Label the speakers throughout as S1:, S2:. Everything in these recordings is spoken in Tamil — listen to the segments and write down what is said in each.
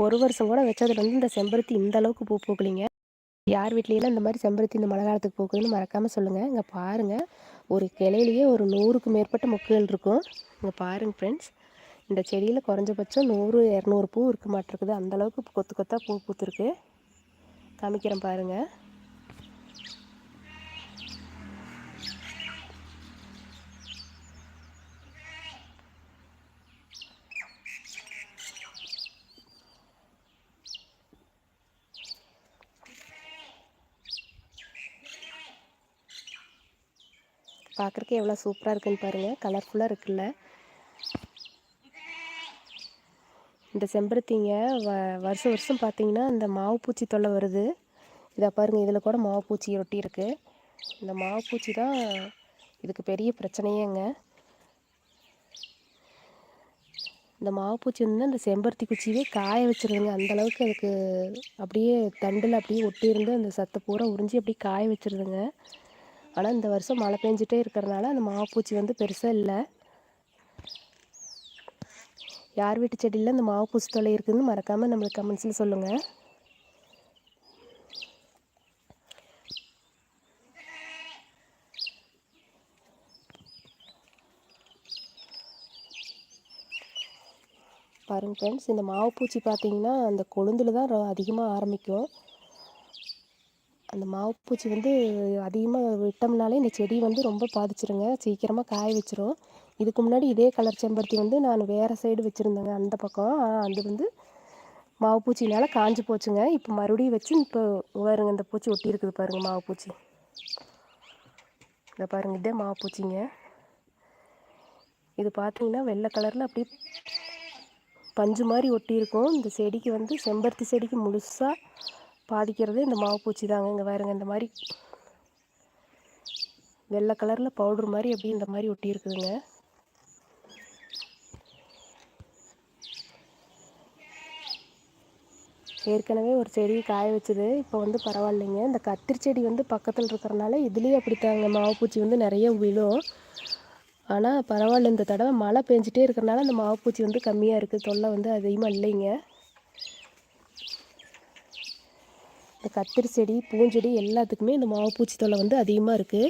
S1: ஒரு வருஷம் கூட வச்சதுலேருந்து இந்த செம்பருத்தி இந்த அளவுக்கு பூ பூக்கலிங்க. யார் வீட்லையெல்லாம் இந்த மாதிரி செம்பருத்தி இந்த மழை காலத்துக்கு பூக்குதுன்னு மறக்காமல் சொல்லுங்கள் இங்கே பாருங்கள் ஒரு கிளையிலேயே ஒரு நூறுக்கு மேற்பட்ட மொக்குகள் இருக்கும். இங்கே பாருங்கள் ஃப்ரெண்ட்ஸ் இந்த செடியில் குறைஞ்சபட்சம் நூறு இரநூறு பூ இருக்க மாட்டிருக்குது. அந்தளவுக்கு கொத்து கொத்தாக பூ பூத்துருக்கு. காமிக்கிறேன் பாருங்கள் பார்க்குறக்கே எவ்வளோ சூப்பராக இருக்குன்னு பாருங்கள் கலர்ஃபுல்லாக இருக்குல்ல. இந்த செம்பருத்திங்க வ வருஷம் வருஷம் பார்த்தீங்கன்னா இந்த மாவு பூச்சி தொல்லை வருது. இதை பாருங்கள் இதில் கூட மாவு பூச்சி ஒட்டி இருக்குது இந்த மாவு பூச்சி தான் இதுக்கு பெரிய பிரச்சனையேங்க. இந்த மாவுப்பூச்சி வந்து அந்த செம்பருத்தி குச்சியே காய வச்சுருதுங்க. அந்தளவுக்கு அதுக்கு அப்படியே தண்டில் அப்படியே ஒட்டி இருந்து அந்த சத்தை பூரா உறிஞ்சி அப்படியே காய வச்சுருதுங்க. ஆனால் இந்த வருஷம் மழை பெஞ்சிட்டே இருக்கிறனால அந்த மாவுப்பூச்சி வந்து பெருசாக இல்லை. யார் வீட்டு செடியில் இந்த மாவுப்பூச்சி தொலை இருக்குதுன்னு மறக்காமல் நம்மளுக்கு கமெண்ட்ஸில் சொல்லுங்கள் பாருங்கள் ஃப்ரெண்ட்ஸ் இந்த மாவுப்பூச்சி பார்த்தீங்கன்னா அந்த கொழுந்தில் தான் அதிகமாக ஆரம்பிக்கும். அந்த மாவுப்பூச்சி வந்து அதிகமாக விட்டோம்னாலே இந்த செடி வந்து ரொம்ப பாதிச்சிருங்க. சீக்கிரமாக காய வச்சிரும். இதுக்கு முன்னாடி இதே கலர் செம்பருத்தி வந்து நான் வேறு சைடு வச்சுருந்தேங்க அந்த பக்கம். அது வந்து மாவுப்பூச்சினால் காஞ்சி போச்சுங்க. இப்போ மறுபடியும் வச்சு இப்போ பாருங்க இந்த பூச்சி ஒட்டி இருக்குது பாருங்கள் மாவுப்பூச்சி. இதை பாருங்கள் இதே மாவுப்பூச்சிங்க. இது பார்த்தீங்கன்னா வெள்ளை கலரில் அப்படியே பஞ்சு மாதிரி ஒட்டி இருக்கும் இந்த செடிக்கு வந்து செம்பருத்தி செடிக்கு முழுசாக பாதிக்கிறது இந்த மாவு பூச்சி தாங்க. இங்கே பாருங்க இந்த மாதிரி வெள்ளை கலரில் பவுட்ரு மாதிரி அப்படி இந்த மாதிரி ஒட்டி இருக்குதுங்க. ஏற்கனவே ஒரு செடி காய வச்சுது இப்போ வந்து பரவாயில்லைங்க. இந்த கத்திரி செடி வந்து பக்கத்தில் இருக்கிறனால இதுலேயே அப்படித்தாங்க. மாவு பூச்சி வந்து நிறைய விழும். ஆனால் பரவாயில்ல இந்த தடவை மழை பெஞ்சிட்டே இருக்கிறனால அந்த மாவு பூச்சி வந்து கம்மியாக இருக்குது தொல்லை வந்து அதிகமாக இல்லைங்க. இந்த கத்திரி செடி பூஞ்செடி எல்லாத்துக்குமே இந்த மாவுப்பூச்சி தொல்லை வந்து அதிகமாக இருக்குது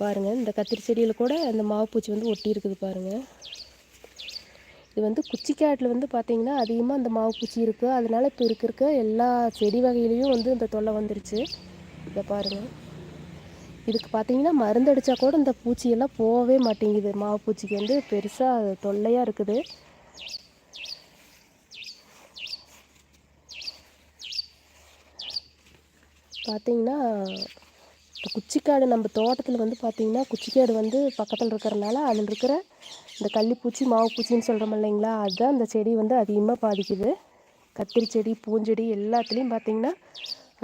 S1: பாருங்கள் இந்த கத்திரி செடியில் கூட அந்த மாவுப்பூச்சி வந்து ஒட்டி இருக்குது பாருங்கள் இது வந்து குச்சிக்காட்டில் வந்து பார்த்திங்கன்னா அதிகமாக அந்த மாவுப்பூச்சி இருக்குது அதனால் இப்போ இருக்க இருக்க எல்லா செடி வகையிலையும் வந்து இந்த தொல்லை வந்துருச்சு. இதை பாருங்கள் இதுக்கு பார்த்தீங்கன்னா மருந்து அடித்தா கூட இந்த பூச்சியெல்லாம் போகவே மாட்டேங்குது. மாவு பூச்சிக்கு வந்து பெருசாக தொல்லையாக இருக்குது. பார்த்திங்கன்னா இப்போ குச்சிக்காடு நம்ம தோட்டத்தில் வந்து பார்த்திங்கன்னா குச்சிக்காடு வந்து பக்கத்தில் இருக்கிறனால அதில் இருக்கிற இந்த கள்ளிப்பூச்சி மாவுப்பூச்சின்னு சொல்கிறோம் இல்லைங்களா? அதுதான் அந்த செடி வந்து அதிகமாக பாதிக்குது. கத்திரி செடி பூஞ்செடி எல்லாத்துலேயும் பார்த்திங்கன்னா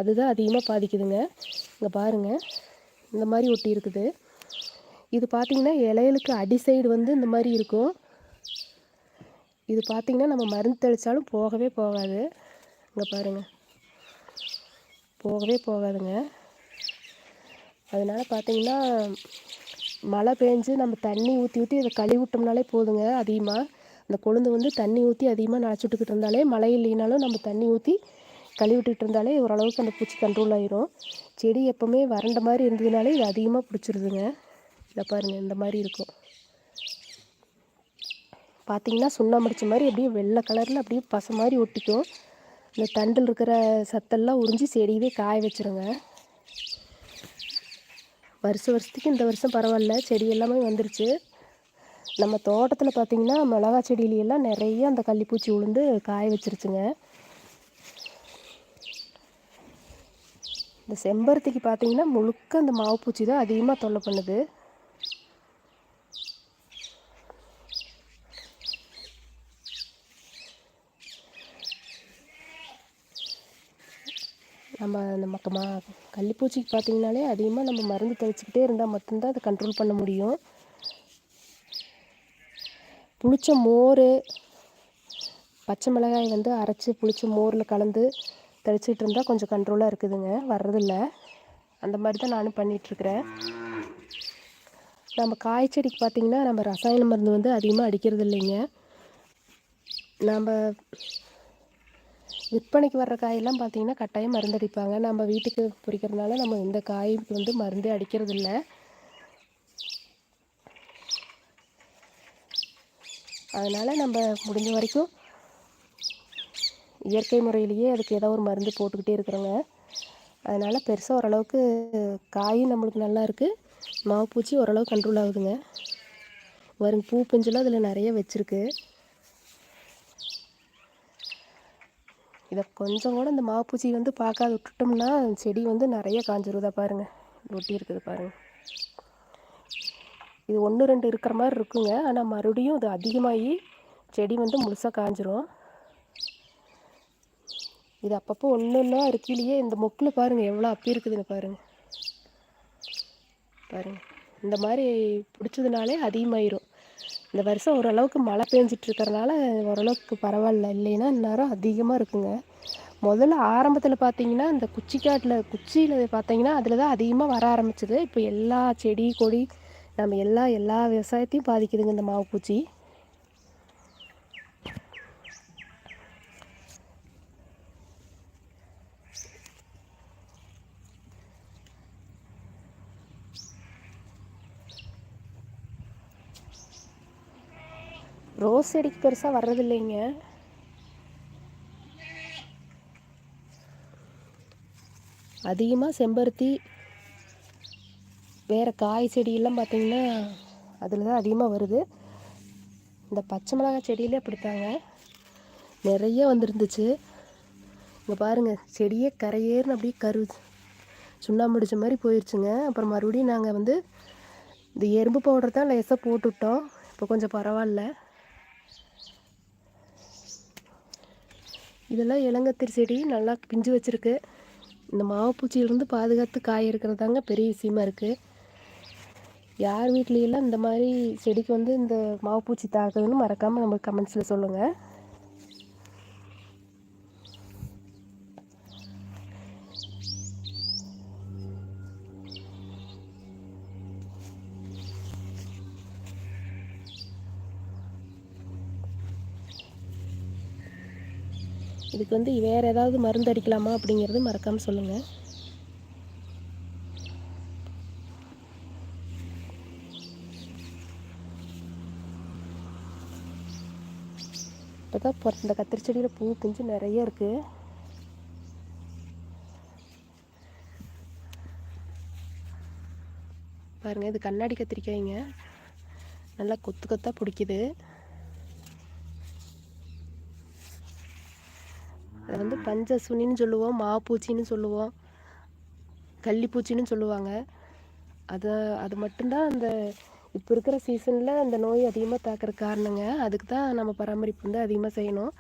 S1: அதுதான் அதிகமாக பாதிக்குதுங்க. இங்கே பாருங்கள் இந்த மாதிரி ஒட்டி இருக்குது. இது பார்த்திங்கன்னா இலைகளுக்கு அடி சைடு வந்து இந்த மாதிரி இருக்கும். இது பார்த்திங்கன்னா நம்ம மருந்து தெளித்தாலும் போகவே போகாது. இங்கே பாருங்கள் போகவே போகாதுங்க. அதனால் பார்த்தீங்கன்னா மழை பெஞ்சு நம்ம தண்ணி ஊற்றி ஊற்றி அதை கழுவி விட்டோம்னாலே போதுங்க அதிகமாக அந்த கொழுந்து வந்து தண்ணி ஊற்றி அதிகமாக நினச்சி விட்டுக்கிட்டு இருந்தாலே மழை இல்லைனாலும் நம்ம தண்ணி ஊற்றி கழுவி விட்டுட்டு இருந்தாலே ஓரளவுக்கு அந்த பூச்சி கண்ட்ரோல் ஆயிரும். செடி எப்போவுமே வறண்ட மாதிரி இருந்ததுனாலே இது அதிகமாக பிடிச்சிருதுங்க. இதை பாருங்கள் இந்த மாதிரி இருக்கும். பார்த்தீங்கன்னா சுண்ணாம்பு மாதிரி அப்படியே வெள்ளை கலரில் அப்படியே பசை மாதிரி ஒட்டிக்கும். இந்த தண்டில் இருக்கிற சத்தெல்லாம் உறிஞ்சி செடியவே காய வச்சுருங்க. வருஷ வருஷத்துக்கு இந்த வருஷம் பரவாயில்ல செடி எல்லாமே வந்துருச்சு. நம்ம தோட்டத்தில் பார்த்திங்கன்னா மிளகா செடியிலையெல்லாம் நிறைய அந்த கள்ளிப்பூச்சி உளுந்து காய வச்சிருச்சுங்க. இந்த செம்பருத்திக்கு பார்த்திங்கன்னா முழுக்க அந்த மாவுப்பூச்சி தான் அதிகமாக தொல்லை பண்ணுது. நம்ம அந்த மா கள்ளிப்பூச்சிக்கு பார்த்திங்கனாலே அதிகமாக நம்ம மருந்து தெளிச்சிக்கிட்டே இருந்தால் மட்டும்தான் அதை கண்ட்ரோல் பண்ண முடியும். புளிச்ச மோர் பச்சை மிளகாய் வந்து அரைச்சி புளிச்ச மோரில் கலந்து தெளிச்சிட்டு இருந்தால் கொஞ்சம் கண்ட்ரோலாக இருக்குதுங்க. வர்றதில்ல. அந்த மாதிரி தான் நானும் பண்ணிகிட்ருக்குறேன் நம்ம காய்ச்செடிக்கு பார்த்திங்கன்னா நம்ம ரசாயன மருந்து வந்து அதிகமாக அடிக்கிறது இல்லைங்க நம்ம விற்பனைக்கு வர்ற காயெல்லாம் பார்த்தீங்கன்னா கட்டாயம் மருந்து அடிப்பாங்க நம்ம வீட்டுக்கு பிடிக்கிறதுனால நம்ம இந்த காய்க்கு வந்து மருந்தே அடிக்கிறது இல்லை அதனால் நம்ம முடிஞ்ச வரைக்கும் இயற்கை முறையிலேயே அதுக்கு ஏதோ ஒரு மருந்து போட்டுக்கிட்டே இருக்கிறோங்க. அதனால் பெருசாக ஓரளவுக்கு காயும் நம்மளுக்கு நல்லா இருக்குது மாவுப்பூச்சி ஓரளவு கண்ட்ரோல் ஆகுதுங்க. வரும் பூ பிஞ்செல்லாம் அதில் நிறைய வச்சுருக்கு. இதை கொஞ்சம் கூட இந்த மாப்பூச்சி வந்து பார்க்காத விட்டுட்டோம்னா செடி வந்து நிறைய காஞ்சிருதா பாருங்கள் ஒட்டி இருக்குது பாருங்கள் இது ஒன்று ரெண்டு இருக்கிற மாதிரி இருக்குங்க. ஆனால் மறுபடியும் இது அதிகமாகி செடி வந்து முழுசாக காஞ்சிரும். இது அப்பப்போ ஒன்று ஒன்றா இருக்கிலேயே இந்த மொக்கில் பாருங்கள் எவ்வளோ அப்பி இருக்குதுன்னு பாருங்கள் பாருங்கள் இந்த மாதிரி பிடிச்சதுனாலே அதிகமாயிரும். இந்த வருஷம் ஓரளவுக்கு மழை பெஞ்சிட்டு இருக்கிறனால ஓரளவுக்கு பரவாயில்ல. இல்லைன்னா இந்நேரம் அதிகமாக இருக்குங்க. முதல்ல ஆரம்பத்தில் பார்த்தீங்கன்னா இந்த குச்சிக்காட்டில் குச்சியில் பார்த்தீங்கன்னா அதில் தான் அதிகமாக வர ஆரம்பிச்சது. இப்போ எல்லா செடி கொடி நம்ம எல்லா எல்லா விவசாயத்தையும் பாதிக்குதுங்க இந்த மாவு பூச்சி. ரோஸ் செடிக்கு பெருசாக வர்றதில்லைங்க. அதிகமாக செம்பருத்தி வேறு காய் செடியெல்லாம் பார்த்திங்கன்னா அதில் தான் அதிகமாக வருது. இந்த பச்சை மிளகாய் செடியிலே அப்படித்தாங்க. நிறைய வந்துருந்துச்சு. இங்கே பாருங்கள் செடியே கரையேறுனு அப்படியே கரு சுண்ணாம்பு அடித்த மாதிரி போயிடுச்சுங்க அப்புறம் மறுபடியும் நாங்கள் வந்து இந்த எறும்பு பவுடர் தான் லேசாக போட்டுவிட்டோம் இப்போ கொஞ்சம் பரவாயில்ல. இதெல்லாம் இளங்கத்திரி செடி நல்லா பிஞ்சு வச்சுருக்கு. இந்த மாவுப்பூச்சியிலேருந்து பாதுகாத்து காய இருக்கிறது தாங்க பெரிய விஷயமா இருக்குது யார் வீட்லையெல்லாம் இந்த மாதிரி செடிக்கு வந்து இந்த மாவுப்பூச்சி தாக்குதுன்னு மறக்காமல் நம்ம கமெண்ட்ஸில் சொல்லுங்கள் இதுக்கு வந்து வேறு ஏதாவது மருந்து அடிக்கலாமா அப்படிங்கிறது மறக்காமல் சொல்லுங்கள் இப்போ தான் இந்த கத்திரி செடியில் பூ பிஞ்சு நிறைய இருக்குது பாருங்கள் இது கண்ணாடி கத்திரிக்காய்ங்க. நல்லா கொத்து கொத்தாக பிடிக்குது. பஞ்சசுனின்னு பஞ்ச சுனின்னு சொல்லுவோம் மாப்பூச்சின்னு சொல்லுவோம் கள்ளிப்பூச்சின்னு சொல்லுவாங்க. அதை அது மட்டும்தான் அந்த இப்போ இருக்கிற சீசனில் அந்த நோய் அதிகமாக தாக்கிற காரணங்க. அதுக்கு தான் நம்ம பராமரிப்பு வந்து அதிகமாக செய்யணும்.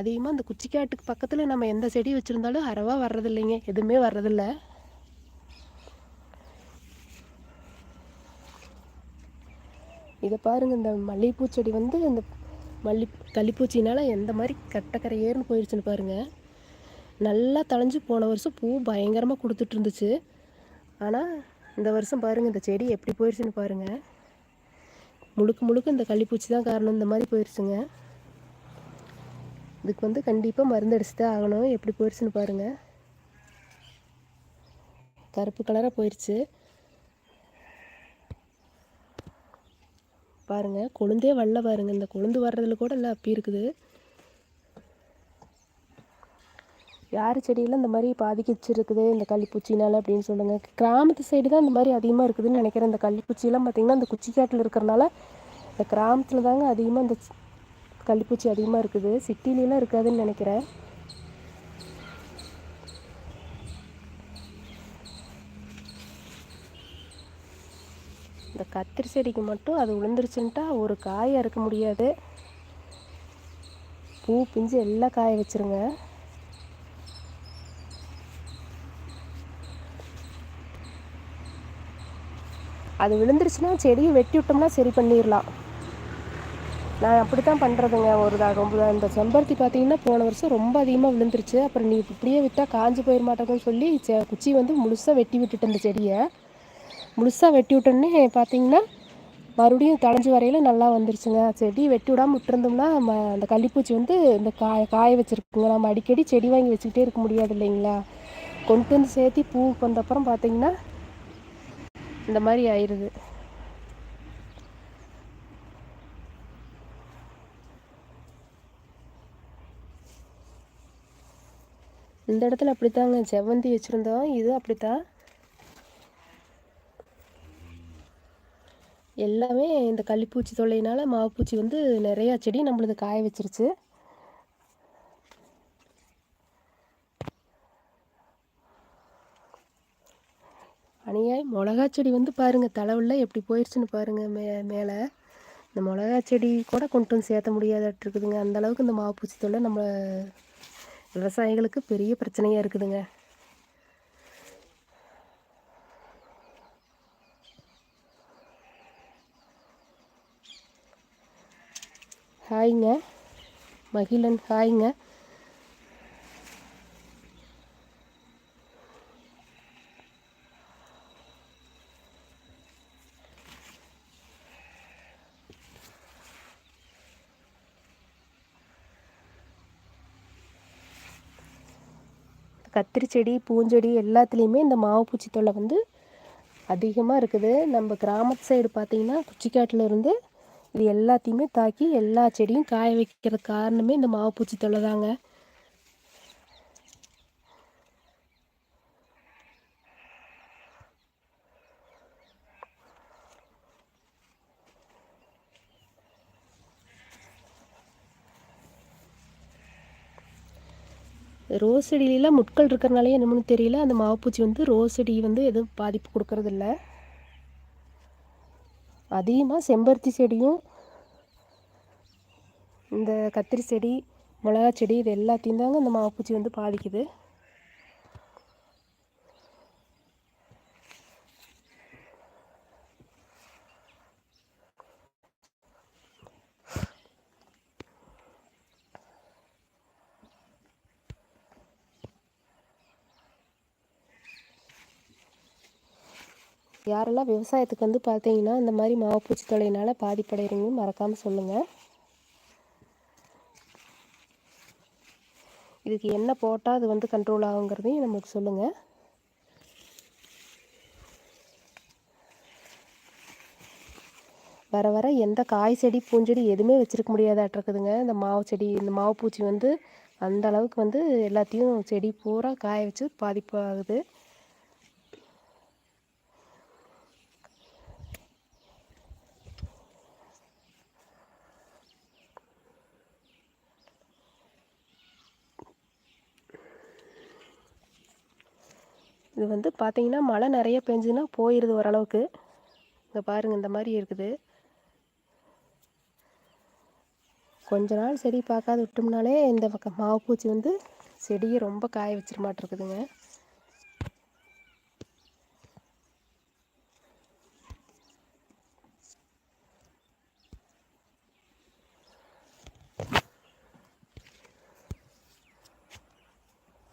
S1: அதிகமாக அந்த குச்சிக்காட்டுக்கு பக்கத்தில் நம்ம எந்த செடி வச்சுருந்தாலும் அறவாக வர்றதில்லைங்க. எதுவுமே வர்றதில்ல. இதை பாருங்கள் இந்த மல்லிகைப்பூ செடி வந்து இந்த மல்லி கள்ளிப்பூச்சினால் எந்த மாதிரி கட்டக்கரை ஏறுன்னு போயிடுச்சுன்னு பாருங்கள் நல்லா தளைஞ்சு போன வருஷம் பூ பயங்கரமாக கொடுத்துட்டு இருந்துச்சு. ஆனால் இந்த வருஷம் பாருங்கள் இந்த செடி எப்படி போயிடுச்சுன்னு பாருங்கள் முழுக்க முழுக்க இந்த கள்ளிப்பூச்சி தான் காரணம். இந்த மாதிரி போயிடுச்சுங்க இதுக்கு வந்து கண்டிப்பாக மருந்து அடிச்சு தான் ஆகணும். எப்படி போயிடுச்சுன்னு பாருங்கள் கருப்பு கலராக போயிடுச்சு பாருங்கள் கொழுந்தே வரல பாருங்கள் இந்த கொழுந்து வர்றதுல கூட எல்லாம் அப்பி இருக்குது. யார் செடியில் இந்த மாதிரி பாதிக்கிச்சிருக்குது இந்த கள்ளிப்பூச்சினால் அப்படின்னு சொல்லுங்கள் கிராமத்து சைடு தான் இந்த மாதிரி அதிகமாக இருக்குதுன்னு நினைக்கிறேன். இந்த கள்ளிப்பூச்சியெல்லாம் பார்த்திங்கன்னா இந்த குச்சிக்காட்டில் இருக்கிறனால இந்த கிராமத்தில் தாங்க அதிகமாக இந்த கள்ளிப்பூச்சி அதிகமாக இருக்குது. சிட்டிலலாம் இருக்காதுன்னு நினைக்கிறேன். இந்த கத்திரி செடிக்கு மட்டும் அது விழுந்துருச்சுன்ட்டா ஒரு காய் அறுக்க முடியாது. பூ பிஞ்சு எல்லாம் காய வச்சுருங்க. அது விழுந்துருச்சுன்னா செடியை வெட்டி விட்டோம்னா சரி பண்ணிடலாம். நான் அப்படி தான் பண்ணுறதுங்க ஒரு தான் ரொம்ப இந்த செம்பருத்தி பார்த்தீங்கன்னா போன வருஷம் ரொம்ப அதிகமாக விழுந்துருச்சு. அப்புறம் நீ இப்படியே விட்டால் காஞ்சி போயிட மாட்டேங்குன்னு சொல்லி குச்சி வந்து முழுசாக வெட்டி விட்டுட்டு இந்த செடியை முழுசாக வெட்டி விட்டோன்னே பார்த்தீங்கன்னா மறுபடியும் தழைஞ்சி வரையில் நல்லா வந்துருச்சுங்க. செடி வெட்டி விடாமல் விட்டுருந்தோம்னா ம அந்த கள்ளிப்பூச்சி வந்து இந்த காய காய வச்சுருக்குங்க. நம்ம அடிக்கடி செடி வாங்கி வச்சுக்கிட்டே இருக்க முடியாது இல்லைங்களா? கொண்டு வந்து சேர்த்தி பூவுக்கு வந்தப்புறம் பார்த்தீங்கன்னா இந்த மாதிரி ஆயிடுது இந்த இடத்துல அப்படித்தாங்க. செவ்வந்தி வச்சுருந்தோம். இது அப்படித்தான். எல்லாமே இந்த கள்ளிப்பூச்சி தொல்லையினால் மாவுப்பூச்சி வந்து நிறையா செடி நம்மளது காய வச்சிருச்சு. அணியாய் மிளகா செடி வந்து பாருங்கள் தலைவில் எப்படி போயிடுச்சுன்னு பாருங்கள் மே மேலே. இந்த மிளகா செடி கூட கொண்டு வந்து சேர்த்த முடியாதட்டுருக்குதுங்க அந்தளவுக்கு இந்த மாவுப்பூச்சி தொல்லை நம்ம விவசாயிகளுக்கு பெரிய பிரச்சனையாக இருக்குதுங்க. ஹாய்ங்க. மகிழன் ஹாய்ங்க. கத்திரி செடி பூஞ்செடி எல்லாத்துலேயுமே இந்த மாவு பூச்சி தொல்லை வந்து அதிகமாக இருக்குது. நம்ம கிராமத்து சைடு பார்த்திங்கன்னா குச்சிக்காட்டில் இருந்து இது எல்லாத்தையுமே தாக்கி எல்லா செடியும் காய வைக்கிற காரணமே இந்த மாவு பூச்சி தொல்லை தாங்க. ரோஸ் செடியிலலாம் முட்கள் இருக்கிறனாலே என்னமோன்னு தெரியல. அந்த மாவுப்பூச்சி வந்து ரோஸ் செடி வந்து எதுவும் பாதிப்பு கொடுக்கறதில்ல. அதிகமாக செம்பருத்தி செடியும் இந்த கத்திரி செடி மிளகா செடி இது எல்லாத்தையும் தாங்க இந்த மாவுப்பூச்சி வந்து பாதிக்குது. யாரெல்லாம் விவசாயத்துக்கு வந்து பார்த்தீங்கன்னா இந்த மாதிரி மாவுப்பூச்சி தொலையினால் பாதிப்படைகிறீங்கன்னு மறக்காமல் சொல்லுங்கள் இதுக்கு என்ன போட்டால் அது வந்து கண்ட்ரோல் ஆகுங்கிறதையும் நமக்கு சொல்லுங்கள் வர வர எந்த காய் செடி பூஞ்செடி எதுவுமே வச்சுருக்க முடியாதாட்டிருக்குதுங்க இந்த மாவு செடி இந்த மாவு பூச்சி வந்து அந்த அளவுக்கு வந்து எல்லாத்தையும் செடி பூரா காய வச்சு பாதிப்பு ஆகுது இது வந்து பார்த்திங்கன்னா மழை நிறைய பெஞ்சுன்னா போயிடுது ஓரளவுக்கு. இங்கே பாருங்கள் இந்த மாதிரி இருக்குது. கொஞ்ச நாள் செடி பார்க்காத விட்டோம்னாலே இந்த பக்கம் மாவுப்பூச்சி வந்து செடியை ரொம்ப காய வச்சிட மாட்டிருக்குதுங்க.